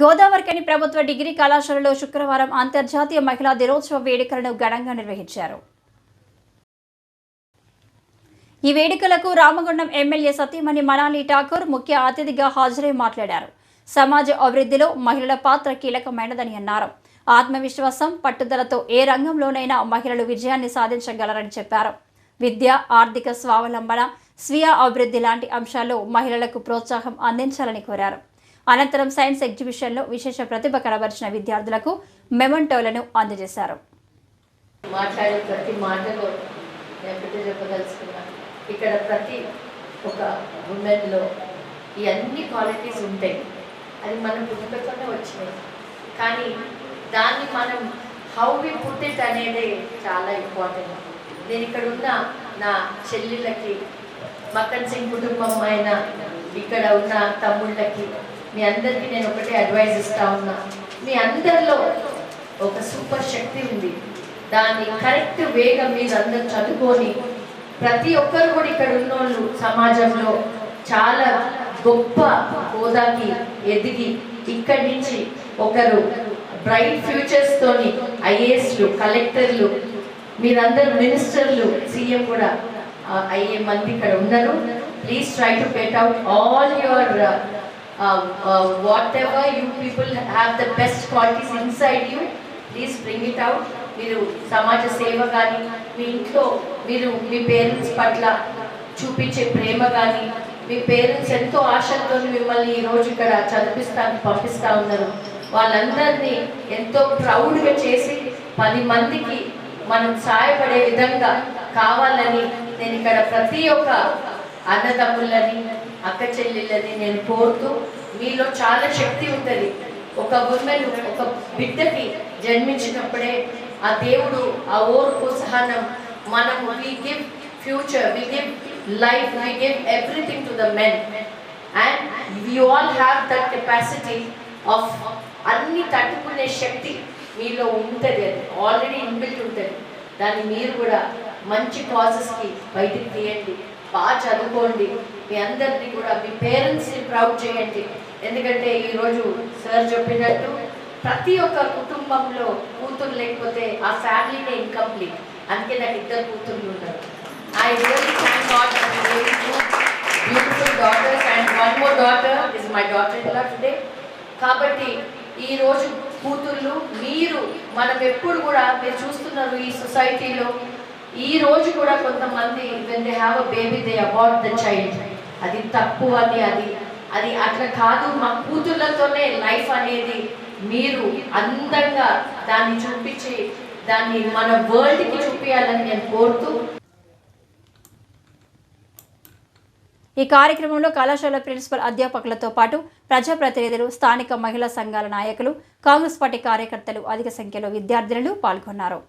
గోదావరికని ప్రభుత్వ డిగ్రీ కళాశాలలో శుక్రవారం అంతర్జాతీయ మహిళా దినోత్సవ వేడుకలను ఘనంగా నిర్వహించారు. ఈ వేడుకలకు రామగుండం ఎమ్మెల్యే సతీమణి మనాలి ఠాకూర్ ముఖ్య అతిథిగా హాజరై మాట్లాడారు. సమాజ అభివృద్ధిలో మహిళల పాత్ర కీలకమైనదని అన్నారు. ఆత్మవిశ్వాసం పట్టుదలతో ఏ రంగంలోనైనా మహిళలు విజయాన్ని సాధించగలరని చెప్పారు. విద్య ఆర్థిక స్వావలంబన స్వీయ అభివృద్ధి లాంటి అంశాల్లో మహిళలకు ప్రోత్సాహం అందించాలని కోరారు. అనంతరం సైన్స్ ఎగ్జిబిషన్లో విశేష ప్రతిభ కనబరిచిన విద్యార్థులకు మెమంటోలను అందజేశారు. మాట్లాడే ప్రతి మాటలో చెప్పదలుచుకున్నాను ఇక్కడ ప్రతి ఒక ఉమెన్లో ఈ అన్ని క్వాలిటీస్ ఉంటాయి. అది మనం పుట్టుకతోనే వచ్చినాయి. కానీ దాన్ని మనం హౌ వి పుట్ ఇట్ అనేది చాలా ఇంపార్టెంట్ నేను ఇక్కడ ఉన్న నా చెల్లెళ్ళకి మక్కన్ సింగ్ కుటుంబం అయిన ఇక్కడ ఉన్న తమ్ముళ్ళకి మీ అందరికీ నేను ఒకటే అడ్వైజ్ ఇస్తా ఉన్నా. మీ అందరిలో ఒక సూపర్ శక్తి ఉంది. దాన్ని కరెక్ట్ వేగా మీరు అందరు చదువుకొని ప్రతి ఒక్కరు కూడా ఇక్కడ ఉన్నోళ్ళు సమాజంలో చాలా గొప్ప హోదాకి ఎదిగి ఇక్కడి నుంచి ఒకరు బ్రైట్ ఫ్యూచర్స్తోని ఐఏఎస్లు కలెక్టర్లు మీరందరూ మినిస్టర్లు సీఎం కూడా అయ్యే మంది ఇక్కడ ఉన్నారు please try to put out all your whatever you people have the best qualities inside you please bring it out మీరు సమాజ సేవ కానీ మీ ఇంట్లో మీరు మీ పేరెంట్స్ పట్ల చూపించే ప్రేమ కానీ మీ పేరెంట్స్ ఎంతో ఆశలతో మిమ్మల్ని ఈ రోజు ఇక్కడ చదివిస్తా పంపిస్తా ఉన్నారు. వాళ్ళందరినీ ఎంతో ప్రౌడ్గా చేసి పది మందికి మనం సహాయపడే విధంగా కావాలని నేను ఇక్కడ ప్రతి ఒక్క అన్నదమ్ములని అక్క చెల్లెళ్ళని నేను కోరుతూ మీలో చాలా శక్తి ఉంటుంది. ఒక ఉమెన్ ఒక బిడ్డకి జన్మించినప్పుడే ఆ దేవుడు ఆ ఓర్పు సహనం మనం we give future we give life we give everything to the men and we all have that capacity of అన్ని తట్టుకునే శక్తి మీలో ఉంటుంది అది. ఆల్రెడీ ఇన్బిల్ట్ ఉంటుంది. దాన్ని మీరు కూడా మంచి కాజెస్కి బయటికి తీయండి. బాగా చదువుకోండి. మీ అందరినీ కూడా మీ పేరెంట్స్ని ప్రౌడ్ చేయండి. ఎందుకంటే ఈరోజు సార్ చెప్పినట్టు ప్రతి ఒక్క కుటుంబంలో కూతురు లేకపోతే ఆ ఫ్యామిలీనే ఇన్కంప్లీట్. అందుకే నాకు ఇద్దరు కూతుర్లు ఉన్నారు. I really thank God beautiful daughters and one more daughter is my daughter in law today. కాబట్టి ఈరోజు కూతుర్లు మీరు మనం ఎప్పుడు కూడా మీరు చూస్తున్నారు ఈ సొసైటీలో ఈ రోజు కూడా కొంతమంది when they have a baby they about the child అది తప్పు అని అది అది అట్లా కాదు. మా కూతుర్లతోనే లైఫ్ అనేది మీరు అందంగా దాన్ని చూపించి దాన్ని మన వరల్డ్కి చూపించాలని నేను కోరుతూ ఈ కార్యక్రమంలో కళాశాల ప్రిన్సిపల్ అధ్యాపకులతో పాటు ప్రజాప్రతినిధులు స్థానిక మహిళా సంఘాల నాయకులు కాంగ్రెస్ పార్టీ కార్యకర్తలు అధిక సంఖ్యలో విద్యార్థినులు పాల్గొన్నారు.